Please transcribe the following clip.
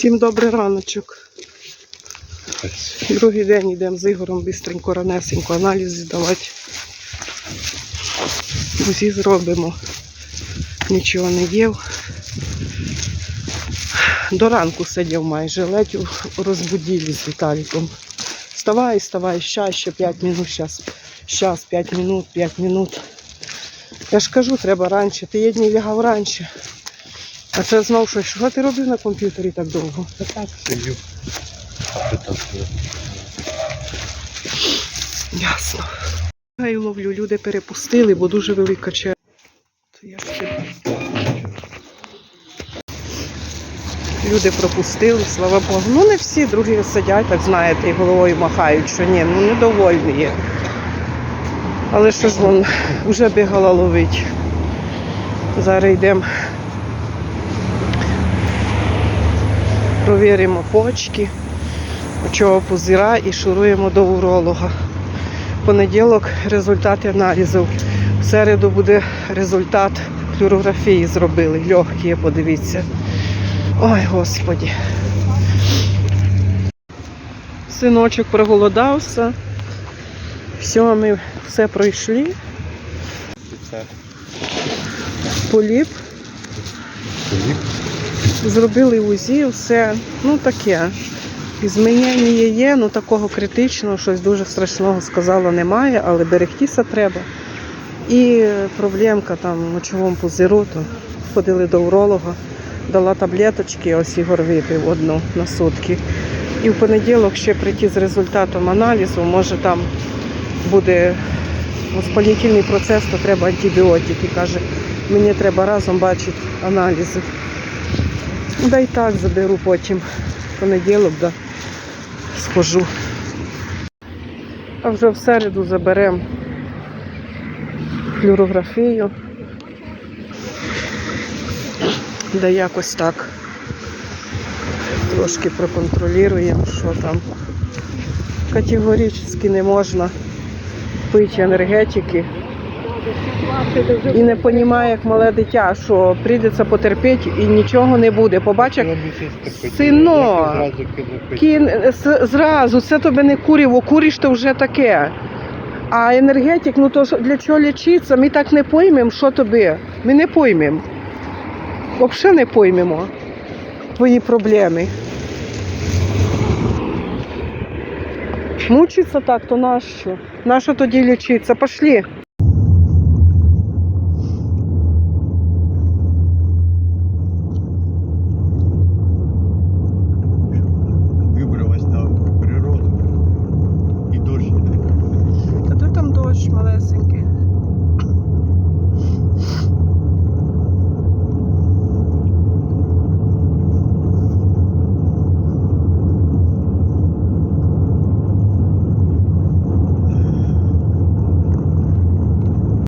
Всім добрий раночок. Другий день йдемо з Ігорем бистренько, ранесенько аналіз здавати. Усі зробимо. Нічого не їв. До ранку сидів майже, ледь розбудили з Віталіком. Вставай, вставай, щас, ще 5 минут, щас, щас, 5 минут, 5 минут. Я ж кажу, треба раніше. Ти єдні лягав раніше. А це знов щось. Що ти робив на комп'ютері так довго? Та так сидю. Ясно. Я й ловлю, люди перепустили, бо дуже велика черга. То я ще- Люди пропустили, слава Богу. Ну не всі, другі сидять, так знаєте, і головою махають, що ні, ну недовольні є. Але що ж вон вже бігала ловить. Зараз йдемо. Провіримо почки, очого пузира і шуруємо до уролога. В понеділок результати аналізів. В середу буде результат флюорографії зробили. Легкі, подивіться. Ой, господі. Синочок проголодався. Все, ми все пройшли. Поліп. поліп. Зробили УЗІ, все. Ну таке. Змінення є, ну такого критичного, щось дуже страшного сказала, немає, але берегтися треба. І проблемка там в мочовому пузиру, то ходили до уролога, дала таблеточки, ось Ігор випив одну на сутки. І в понеділок ще прийти з результатом аналізу, може там буде воспалітельний процес, то треба антибіотики. Каже, мені треба разом бачити аналізи. Да й так заберу потім в понеділок, да, схожу. А вже в середу заберемо флюорографію. Да якось так. Трошки проконтролюємо, що там. Категорично не можна пити енергетики. І не розуміє, як мале дитя, що прийдеться потерпіти і нічого не буде. Побачиш, як Сино, Кін зразу, це тобі не куріво, куриш то вже таке. А енергетик, ну то для чого лічитися? Ми так не поймемо, що тобі. Ми не поймемо. Взагалі не поймемо твої проблеми. Мучиться так, то нащо? Нащо тоді лічитися? Пошли.